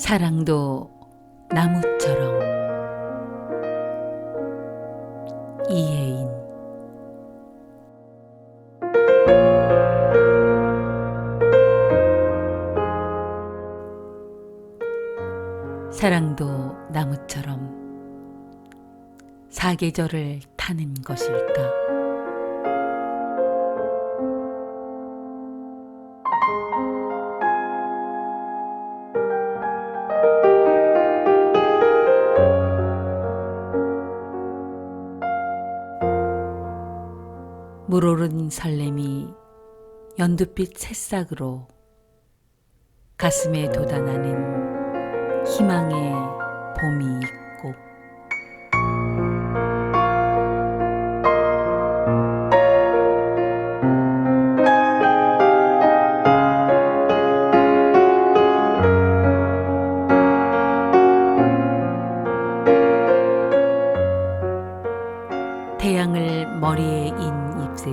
사랑도 나무처럼. 이혜인. 사랑도 나무처럼. 사계절을 타는 것일까? 물오른 설렘이 연두빛 새싹으로 가슴에 돋아나는 희망의 봄이 있고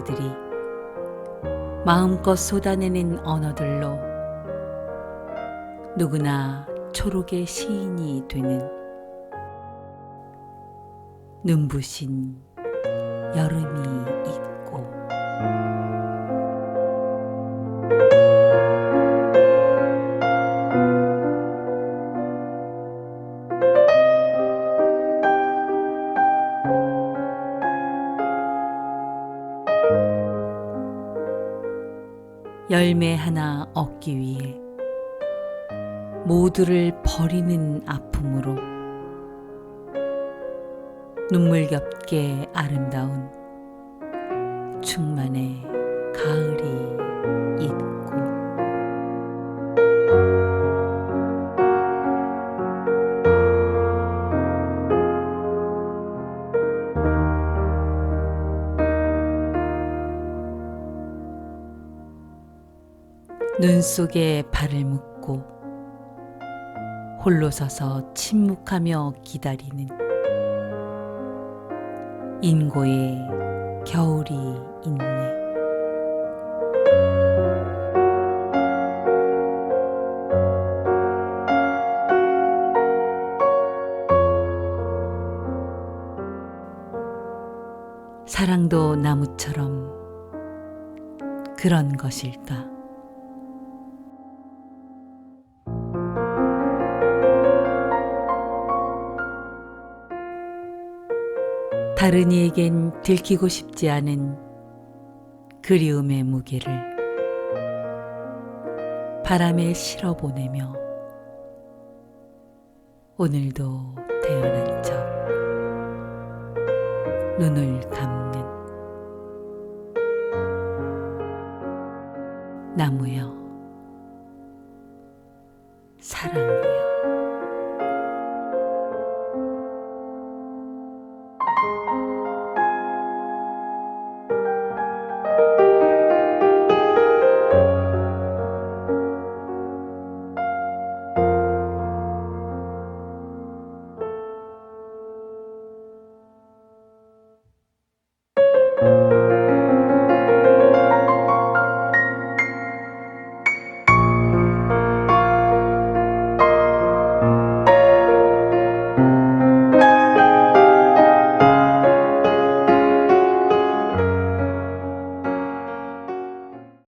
인 잎새들이 마음껏 쏟아내는 언어들로 누구나 초록의 시인이 되는 눈부신 여름이 있고 열매 하나 얻기 위해 모두를 버리는 아픔으로 눈물겹게 아름다운 충만의 가을이 눈 속에 발을 묶고 홀로 서서 침묵하며 기다리는 인고의 겨울이 있네. 사랑도 나무처럼 그런 것일까? 다른 이에겐 들키고 싶지 않은 그리움의 무게를 바람에 실어 보내며 오늘도 태어난 척 눈을 감는 나무여 사랑이여